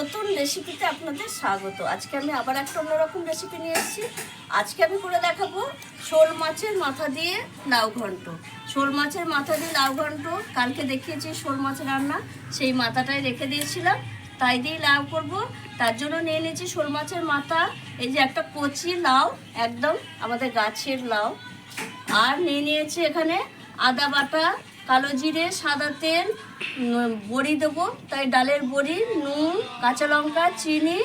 নতুন রেসিপিতে আপনাদের স্বাগত। আজকে আমি আবার একটা অন্যরকম রেসিপি নিয়ে এসেছি। আজকে আমি করে দেখাবো শোল মাছের মাথা দিয়ে লাউ ঘন্ট। শোল মাছের মাথা দিয়ে লাউ ঘন্ট, কালকে দেখিয়েছি শোল মাছের রান্না, সেই মাথাটাই রেখে দিয়েছিলাম। তাই দিয়ে লাউ করব। তার জন্য নিয়ে নিয়েছি শোল মাছের মাথা, এই যে একটা কচি লাউ, একদম আমাদের গাছের লাউ। আর নিয়ে নিয়েছি এখানে আদা বাটা কালো জিরে, সাদা তেল বড়ি দেবো। তাই ডালের বড়ি, নুন, কাঁচা লঙ্কা, চিনি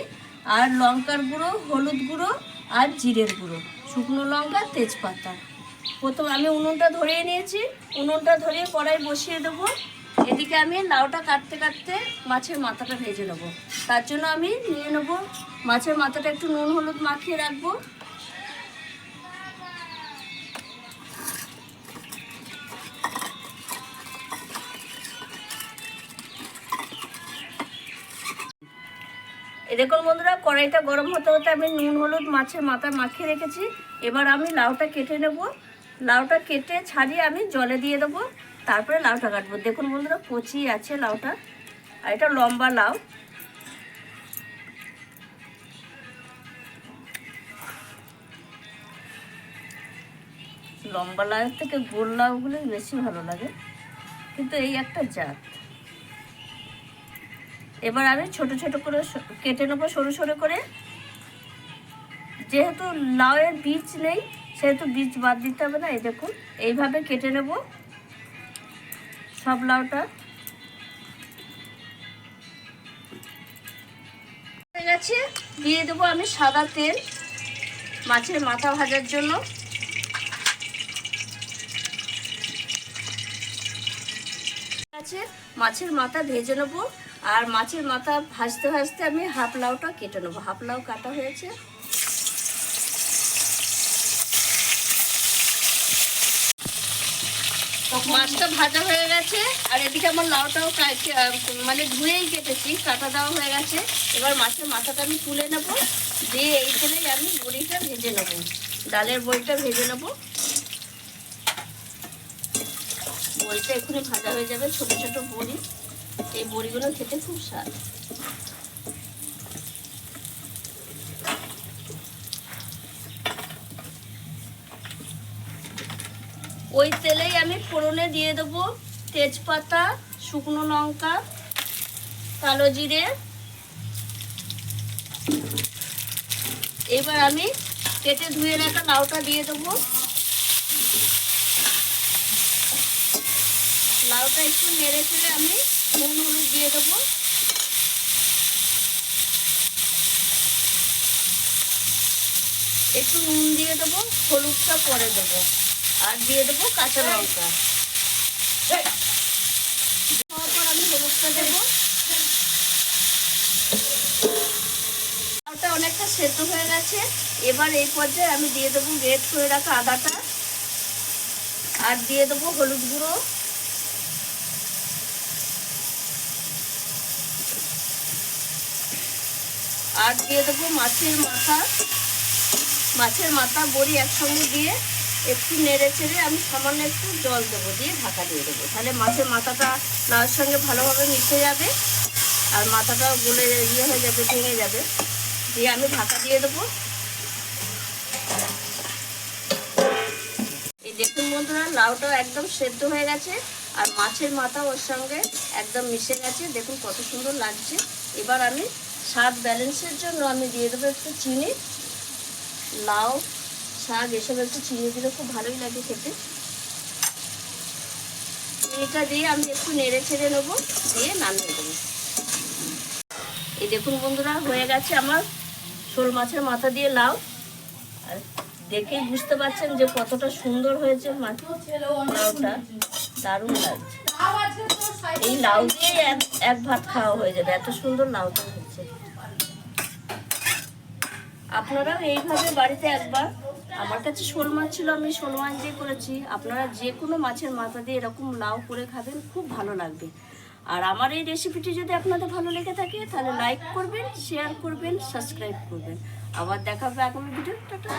আর লঙ্কার গুঁড়ো, হলুদ গুঁড়ো আর জিরের গুঁড়ো। শুকনো লঙ্কা, তেজপাতা। প্রথম আমি উনুনটা ধরিয়ে নিয়েছি। উনুনটা ধরিয়ে কড়াই বসিয়ে দেবো। এদিকে আমি লাউটা কাটতে কাটতে মাছের মাথাটা ভেজে নেব। তার জন্য আমি নিয়ে নেব। মাছের মাথাটা একটু নুন হলুদ মাখিয়ে রাখব। দেখুন বন্ধুরা, কড়াইটা গরম হতে হতে আমি নুন, হলুদ, মাছের মাথা মাখিয়ে রেখেছি। এবার আমি লাউটা কেটে নেব। লাউটা কেটে ছাড়িয়ে আমি জলে দিয়ে দেবো। তারপরে লাউটা কাটবো। দেখুন বন্ধুরা, কচি আছে লাউটা। আর এটা লম্বা লাউ। লম্বা লাউয়ের থেকে গোল লাউগুলোই বেশি ভালো লাগে। কিন্তু এই একটা জাত। এবার আমি ছোট ছোট করে কেটে নেব সরু সরু করে। যেহেতু লাউয়ের বীজ নেই, সেহেতু বীজ বাদ দিতে হবে না, এই দেখুন, এইভাবে কেটে নেব সব লাউটা। হয়ে গেছে, দিয়ে দেবো আমি সাদা তেল মাছের মাথা ভাজার জন্য। আছে, মাছের মাথা ভেজে নেব। আর মাছের মাথা ভাজতে ভাজতে আমি হাফ লাউটা কেটে নেব। হাফ লাউ কাটা হয়েছে। মাছটা ভাজা হয়ে গেছে, আর এদিকে আমার লাউটাও মানে ধুয়েই কেটেছি, কাটা দেওয়া হয়ে গেছে। এবার মাছের মাথাটা আমি তুলে নেব, দিয়ে এই তেলেই আমি বড়িটা ভেজে নেব। ডালের বড়িটা ভেজে নেব। বড়িটা এক্ষুনি ভাজা হয়ে যাবে, ছোট ছোট বড়ি। এই বড়িগুলো খেতে খুব স্বাদ। ওই তেলেই আমি ফোড়নে দিয়ে দেবো তেজপাতা, শুকনো লঙ্কা, কালো জিরে। এবার আমি কেটে ধুয়ে রাখা লাউটা দিয়ে দেবো। লাউটা একটু নেড়ে চেড়ে আমি নুন হলুদ দিয়ে দেবো। একটু নুন দিয়ে হলুদটা পরে আর দিয়ে কাঁচা লঙ্কা। দেওয়ার আমি হলুদটা দেবো। অনেকটা সেদ্ধ হয়ে গেছে। এবার এই পর্যায়ে আমি দিয়ে দেবো গ্রেট করে রাখা আদাটা। আর দিয়ে দেবো হলুদ গুঁড়ো। আর দিয়ে দেবো মাছের মাথা। মাছের মাথা বড়ি একসঙ্গে দিয়ে একটু নেড়ে চেড়ে আমি সামান্য একটু জল দেবো, দিয়ে ঢাকা দিয়ে দেবো। তাহলে মাছের মাথাটা লাউর সঙ্গে ভালোভাবে মিশে যাবে আর মাথাটাও গলে ইয়ে হয়ে যাবে, ভেঙে যাবে। দিয়ে আমি ঢাকা দিয়ে দেবো। এই দেখুন বন্ধুরা, লাউটাও একদম সেদ্ধ হয়ে গেছে আর মাছের মাথা ওর সঙ্গে একদম মিশে গেছে। দেখুন কত সুন্দর লাগছে। এবার আমি স্বাদ ব্যালেন্সের জন্য আমি দিয়ে দেবো একটু চিনি, লাউ, শাক, এসব একটু চিনি দিলে খুব ভালোই লাগে খেতে। এটা দিয়ে আমি একটু নেড়ে ছেড়ে নেব, দিয়ে নামিয়ে দেবো। এই দেখুন বন্ধুরা, হয়ে গেছে আমার শোল মাছের মাথা দিয়ে লাউ। আর দেখেই বুঝতে পারছেন যে কতটা সুন্দর হয়েছে লাউটা দারুণ লাগছে। এই লাউ দিয়ে এক ভাত খাওয়া হয়ে যাবে, এত সুন্দর লাউটা হচ্ছে আপনারাও এইভাবে বাড়িতে একবার, আমার কাছে শোল মাছ ছিল, আমি শোল মাছ দিয়ে করেছি। আপনারা যে কোনো মাছের মাথা দিয়ে এরকম লাউ করে খাবেন, খুব ভালো লাগবে। আর আমার এই রেসিপিটি যদি আপনাদের ভালো লেগে থাকে, তাহলে লাইক করবেন শেয়ার করবেন সাবস্ক্রাইব করবেন। আবার দেখাবে আগামী ভিডিও টাটা।